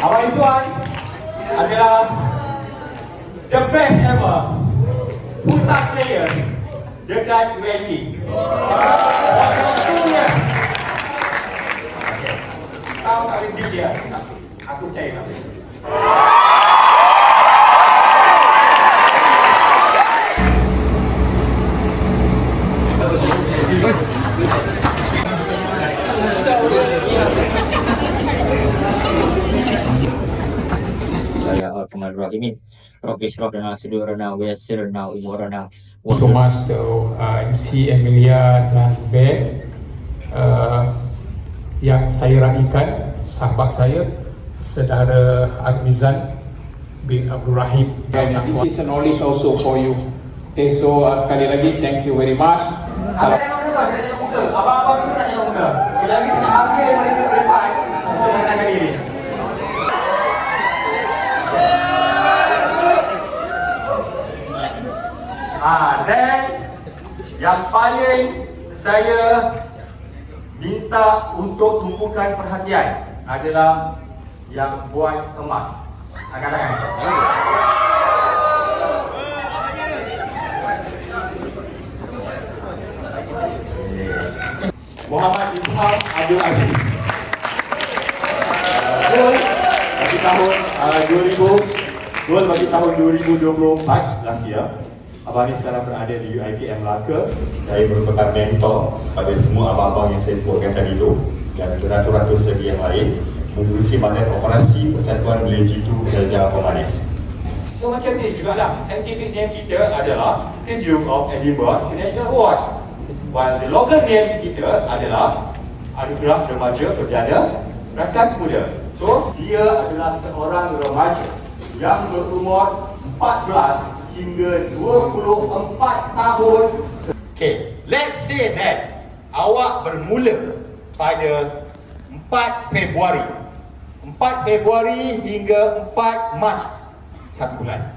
All right, this one. Adela, the best ever futsal players, the guy ranking. Rahimin Rabbi Syrah lana sudurana wa yassir lana umurana wa Thomas uh, MC Emilia dan Ben uh, yang saya raikan sahabat saya saudara Armizan bin Abdul Rahim. And this is a knowledge also for you. Okay, so uh, sekali lagi, thank you very much. Saya minta untuk tumpukan perhatian adalah yang buat emas. Angkat-angkat. Muhammad Ishaq Abdul Aziz. Gol bagi tahun uh, 2000, gol bagi tahun 2024 last year. Abang ni sekarang berada di UiTM Melaka. Saya merupakan mentor kepada semua abang-abang yang saya sebutkan tadi tu dan beratus-ratus lagi yang lain mengurusi bahagian operasi Persatuan Melejitu Elja Pemanis. So macam ni jugalah Scientific name kita adalah The Duke of Edinburgh International Award While the local name kita adalah Anugerah Remaja Perdana Rakan Muda So dia adalah seorang remaja Yang berumur 14 hingga 24 tahun. Okay, let's say that Awak bermula pada 4 Februari. 4 Februari hingga 4 Mac satu bulan.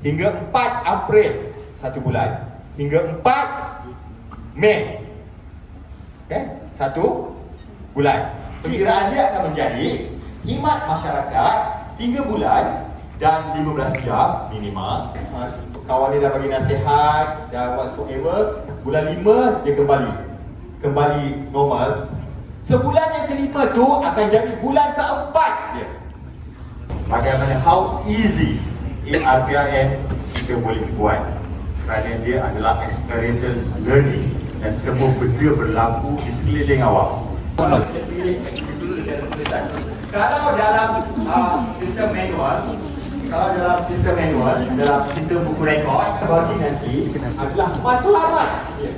Hingga 4 April satu bulan. Hingga 4 Mei okay? satu bulan. Perkiraan dia akan menjadi khidmat masyarakat 3 bulan dan 15 jam minima Ha, kawan dia dah bagi nasihat dan whatsoever bulan 5 dia kembali. Kembali normal. Sebulan yang kelima tu akan jadi bulan keempat dia. Bagaimana? How easy in RPRN kita boleh buat? Kerana dia adalah experiential learning dan semua benda berlaku di sekeliling awak. Kita pilih aktiviti dulu cara tulisan. Kalau dalam uh, sistem manual, kalau dalam sistem manual, dalam sistem buku rekod, bagi nanti adalah matlamat. Ya.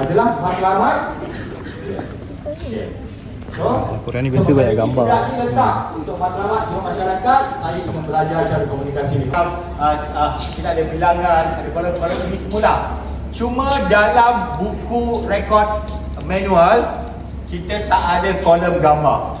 Adalah matlamat. Ya. So, Al-Quran ni biasa banyak gambar. Tidak diletak untuk matlamat untuk masyarakat. Saya ingin belajar cara komunikasi ni. Uh, uh, kita ada bilangan, ada kolom-kolom ini semula. Cuma dalam buku rekod manual kita tak ada kolom gambar.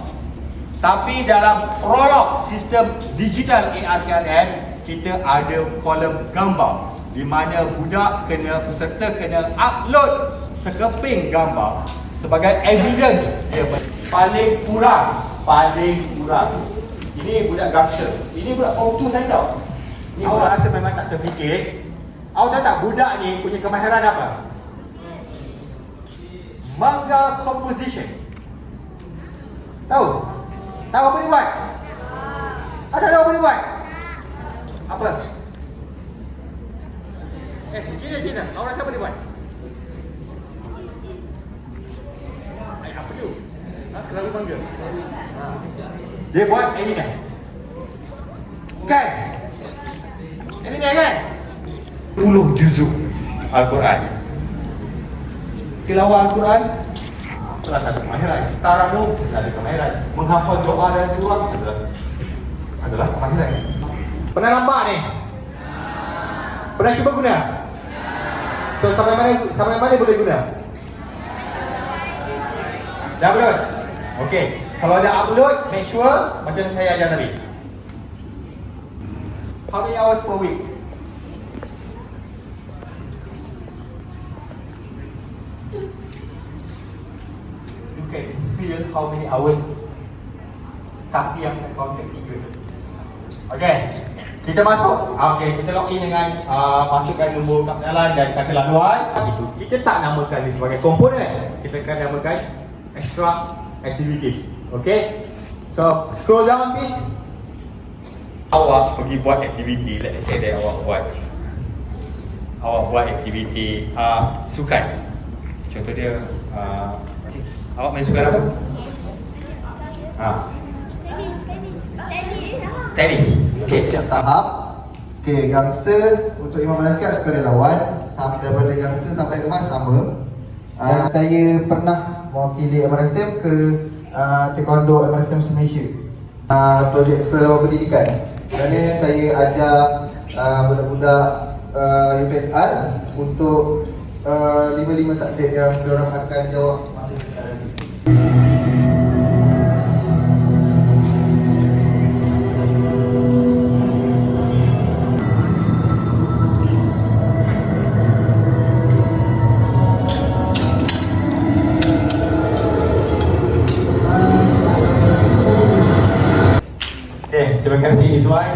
Tapi dalam prolog sistem digital ARKRN kita ada kolom gambar di mana budak kena peserta kena upload sekeping gambar sebagai evidence dia paling kurang paling kurang. Ini budak gangster. Ini budak form 2 saya tahu. Ni awak rasa memang tak terfikir. Awak tahu tak budak ni punya kemahiran apa? Manga composition. Tahu? Tahu apa dia buat ada tahu apa dia buat apa eh sini sini awak rasa dia buat Eh, apa tu? Ha, kelabu mangga. Ha. Dia buat anime. Kan? Anime kan? 10 juzuk Al-Quran. Tilawah Al-Quran salah satu kemahiran. Taranum salah satu kemahiran. Menghafal doa dan surah adalah adalah kemahiran. Pernah nampak ni? Pernah cuba guna? So sampai mana sampai mana boleh guna? Dah upload? Okey. Kalau dah upload, make sure macam saya ajar tadi. How many hours per week? You can feel how many hours tapi yang kontak tiga. Okey. Kita masuk. Okey, kita login dengan uh, masukkan nombor kad pengenalan dan kata laluan. Itu kita tak namakan ni sebagai komponen. Kita akan namakan extra activities. Okey. So, scroll down please. Awak pergi buat aktiviti, let's say that awak buat awak buat aktiviti uh, sukan. Contoh dia uh, okay. awak main sukan apa? Ah, Tenis, tenis. Tenis. Okay. Setiap tahap Okay, gangster untuk Imam Malakat sukarelawan sampai daripada gangster sampai emas sama uh, Saya pernah mewakili MRSM ke uh, Taekwondo MRSM Malaysia uh, Projek sukarelawan pendidikan Kerana saya ajar uh, budak-budak uh, UPSR untuk uh, lima-lima subjek yang diorang akan jawab individuais